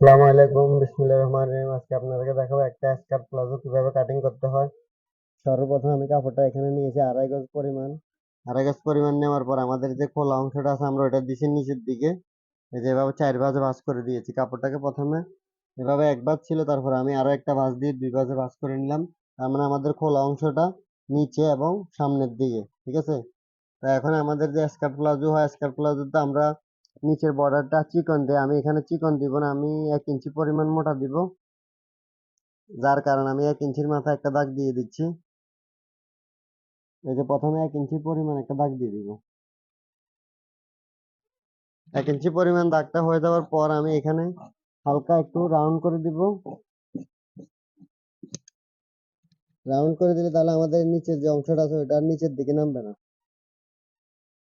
আসসালামু আলাইকুম, বিসমিল্লাহির রহমানির রহিম। আজকে আপনাদেরকে দেখাবো একটা স্কার্ট প্লাজো কীভাবে কাটিং করতে হয়। সর্বপ্রথম আমি কাপড়টা এখানে নিয়েছি আড়াই গজ পরিমাণ। আড়াই গজ পরিমাণ নেওয়ার পর আমাদের যে খোলা অংশটা আছে, আমরা ওটা দিছি নিচের দিকে। এই যে এভাবে চার ভাঁজে ভাঁজ করে দিয়েছি কাপড়টাকে প্রথমে। এভাবে এক ভাঁজ ছিল, তারপর আমি আরও একটা ভাঁজ দিয়ে দুই ভাঁজে ভাঁজ করে নিলাম। তার মানে আমাদের খোলা অংশটা নিচে এবং সামনের দিকে, ঠিক আছে? তো এখন আমাদের যে স্কার্ট প্লাজো হয় স্কার্ট প্লাজোতে আমরা নিচের বর্ডারটা চিকন দেয় আমি এখানে চিকন দিব না, আমি এক ইঞ্চি পরিমাণ মোটা দিব। যার কারণে আমি এক ইঞ্চির মাথায় একটা দাগ দিয়ে দিচ্ছি। এই যে প্রথমে এক ইঞ্চি পরিমাণ একটা দাগ দিয়ে দিব। এক ইঞ্চি পরিমাণ দাগটা হয়ে যাওয়ার পর আমি এখানে হালকা একটু রাউন্ড করে দিব। রাউন্ড করে দিলে তাহলে আমাদের নিচের যে অংশটা আছে ওটা নিচের দিকে নামবে না।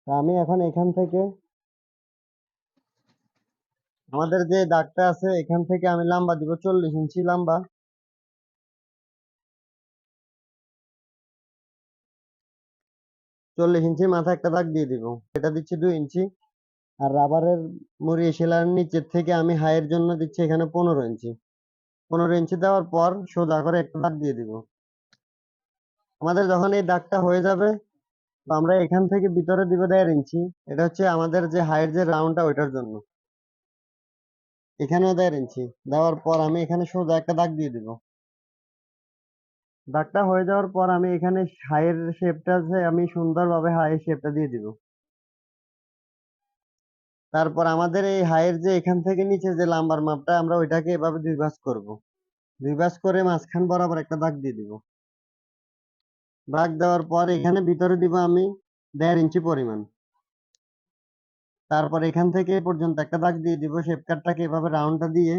আমি এখন এখান থেকে আমাদের যে দাগটা আছে, এখান থেকে আমি লম্বা দিব চল্লিশ ইঞ্চি লম্বা। চল্লিশ ইঞ্চি মাথায় একটা দাগ দিয়ে দিব। এটা দিচ্ছি দুই ইঞ্চি। আর রাবারের মুড়ি সেলার নিচের থেকে আমি হাইয়ের জন্য দিচ্ছি এখানে পনেরো ইঞ্চি। পনেরো ইঞ্চি দেওয়ার পর সোজা করে একটা দাগ দিয়ে দিব। আমাদের যখন এই দাগটা হয়ে যাবে আমরা এখান থেকে ভিতরে দিব দেড় ইঞ্চি। এটা হচ্ছে আমাদের যে হাইয়ের যে রাউন্ডটা, ওইটার জন্য। এখানেও দেড় ইঞ্চি দেওয়ার পর আমি এখানে সোজা একটা দাগ দিয়ে দিব। দাগটা হয়ে যাওয়ার পর আমি এখানে হাইয়ের শেপটা আছে আমি সুন্দরভাবে হাইয়ের শেপটা দিয়ে দিব। তারপর আমাদের এই হাইয়ের যে এখান থেকে নিচে যে লাম্বার মাপটা, আমরা ওইটাকে এভাবে দুই ভাঁজ করব। দুই ভাঁজ করে মাঝখান বরাবর একটা দাগ দিয়ে দিব। দাগ দেওয়ার পর এখানে ভিতরে দিব আমি দেড় ইঞ্চি পরিমাণ। তারপর এখান থেকে পর্যন্ত একটা দাগ দিয়ে দিব শেপ কাটটাকে এভাবে রাউন্ডটা দিয়ে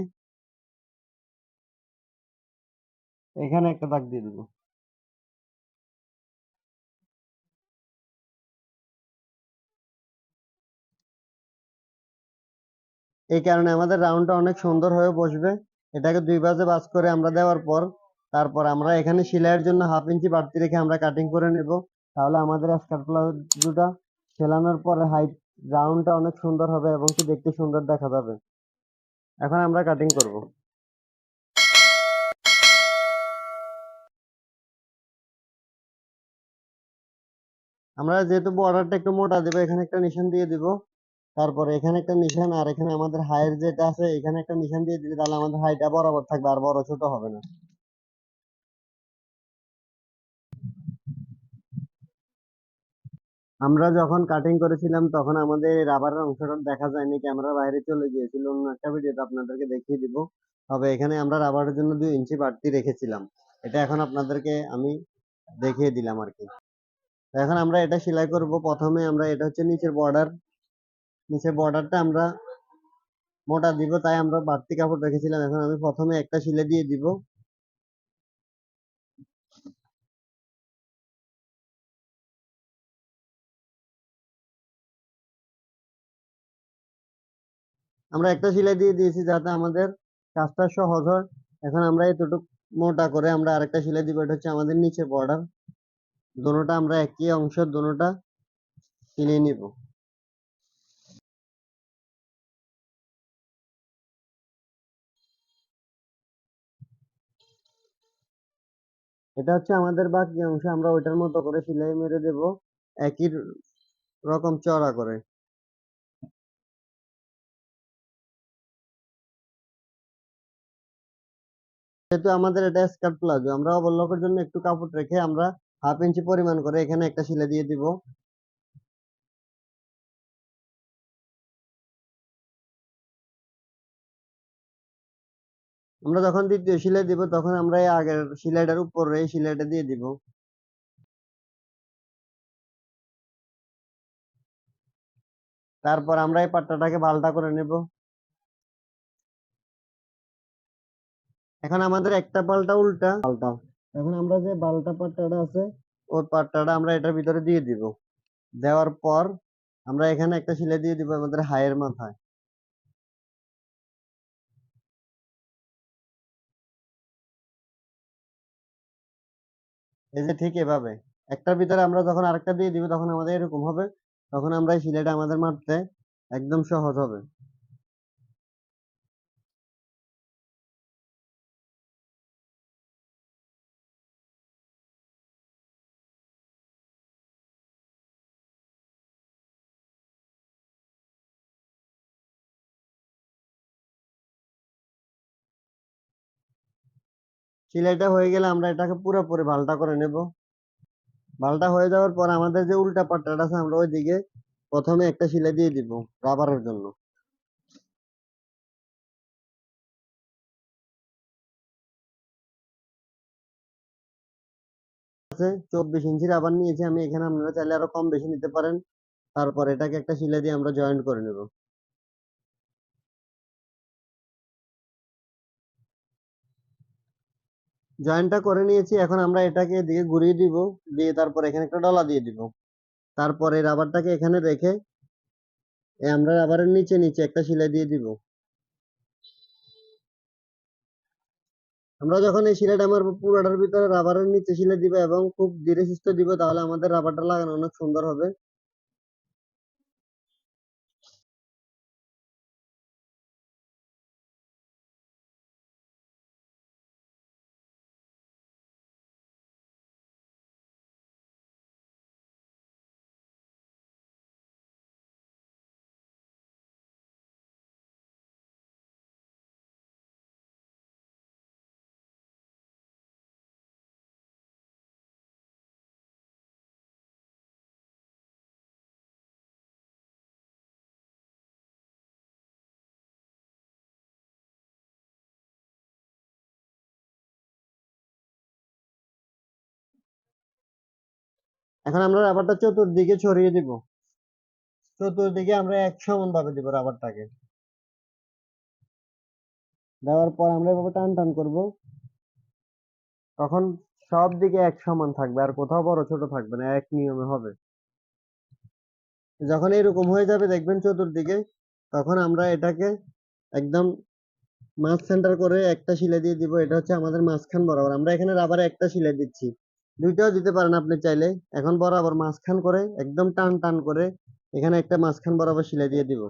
এখানে একটা দাগ দিয়ে দিব। এই কারণে আমাদের রাউন্ডটা অনেক সুন্দর হয়ে বসবে। এটাকে দুই বাজে ভাঁজ করে আমরা দেওয়ার পর, তারপর আমরা এখানে সেলাইয়ের জন্য হাফ ইঞ্চি বাড়তি রেখে আমরা কাটিং করে নেব। তাহলে আমাদের স্কার্ট প্লাজোটা সেলানোর পরে হাইট রাউন্ডটা অনেক সুন্দর হবে এবং কি দেখতে সুন্দর দেখা যাবে। এখন আমরা কাটিং করব। আমরা যেহেতু বর্ডারটা একটু মোটা দেবো, এখানে একটা নিশান দিয়ে দিব। তারপরে এখানে একটা নিশান আর এখানে আমাদের হাইয়ের যেটা আছে, এখানে একটা নিশান দিয়ে দিলে তাহলে আমাদের হাইটটা বরাবর থাকবে, আর বড় ছোট হবে না। আমরা যখন কাটিং করেছিলাম, তখন আমাদের রাবারের অংশটা দেখা যায়নি ক্যামেরার বাইরে চলে গিয়েছিল। অন্য একটা ভিডিওতে আপনাদেরকে দেখিয়ে দিব। তবে এখানে আমরা রাবারের জন্য দুই ইঞ্চি বাড়তি রেখেছিলাম। এটা এখন আপনাদেরকে আমি দেখিয়ে দিলাম আর কি। এখন আমরা এটা সেলাই করব। প্রথমে আমরা এটা হচ্ছে নিচের বর্ডার নিচের বর্ডারটা আমরা মোটা দিব, তাই আমরা বাড়তি কাপড় রেখেছিলাম। এখন আমি প্রথমে একটা সিলে দিয়ে দিব। আমরা একটা সেলাই দিয়ে দিয়েছি যাতে আমাদের কাজটা সহজ হয়। এখন আমরা এতটুকু মোটা করে আমরা আরেকটা সেলাই দিব, এটা হচ্ছে আমাদের নিচে বর্ডার দোনোটা আমরা একই অংশ দোনোটা সিলিয়ে নিব। এটা হচ্ছে আমাদের বাকি অংশ, আমরা ওইটার মতো করে সেলাই মেরে দেব। একই রকম চড়া করে। যেহেতু আমাদের এটা স্কার্ট প্লাজো আমরা ওভারলকের জন্য একটু কাপড় রেখে আমরা হাফ ইঞ্চি পরিমাণ করে এখানে একটা সেলাই দিয়ে দিব। আমরা যখন দ্বিতীয় সেলাই দিব, তখন আমরা এই আগের সেলাইটার উপরে এই সেলাইটা দিয়ে দিব। তারপর আমরা এই পাট্টাটাকে বালটা করে নেব। এখন আমাদের একটা পাল্টা উল্টা। পাল্টা। এখন আমরা যে বালটা পাট্টাটা আছে ওর পাট্টাটা আমরা এটার ভিতরে দিয়ে দিব। দেওয়ার পর আমরা এখানে একটা সেলাই দিয়ে দিব আমাদের হাইয়ের মাথায়। এই যে ঠিক এভাবে। একটার ভিতরে আমরা যখন আরেকটা দিয়ে দিব তখন আমাদের এরকম হবে। তখন আমরা এই সেলাইটা আমাদের মারতে একদম সহজ হবে। সেলাইটা হয়ে গেলে আমরা এটাকে পুরোপুরি ভালটা করে নেব। ভালটা হয়ে যাওয়ার পর আমাদের যে উল্টা পাট্টাটা আছে, আমরা ওইদিকে প্রথমে একটা সেলাই দিয়ে দিব রাবারের জন্য। চব্বিশ ইঞ্চি রাবার নিয়েছি আমি, এখানে আপনারা চাইলে আরও কম বেশি নিতে পারেন। তারপর এটাকে একটা সেলাই দিয়ে আমরা জয়েন্ট করে নেব। জয়েন্টটা করে নিয়েছি, এখন আমরা এটাকে এদিকে ঘুরিয়ে দিব, দিয়ে তারপর এখানে একটা ডলা দিয়ে দিব। তারপরে রাবারটাকে এখানে রেখে আমরা রাবারের নিচে নিচে একটা সেলাই দিয়ে দিব। আমরা যখন এই সেলাইটা আমার পুরোটার ভিতরে রাবারের নিচে সেলাই দিব এবং খুব ধীরে সুস্থে দিব, তাহলে আমাদের রাবারটা লাগানো অনেক সুন্দর হবে। এখন আমরা রাবারটা চতুর্দিকে ছড়িয়ে দিব। চতুর্দিকে আমরা এক সমান ভাবে দিব রাবারটাকে দেওয়ার পর আমরা এভাবে টান টান করব। তখন সব দিকে এক সমান থাকবে, আর কোথাও বড় ছোট থাকবে না, এক নিয়মে হবে। যখন এরকম হয়ে যাবে, দেখবেন চতুর্দিকে, তখন আমরা এটাকে একদম মাঝ সেন্টার করে একটা সেলাই দিয়ে দিব, এটা হচ্ছে আমাদের মাঝখান বরাবর। আমরা এখানে রাবারে একটা সেলাই দিচ্ছি। দুইটাও দিতে পারেন আপনি চাইলে। এখন বরাবর মাঝখান করে একদম টান টান করে এখানে একটা মাঝখান বরাবর সেলাই দিয়ে দিব।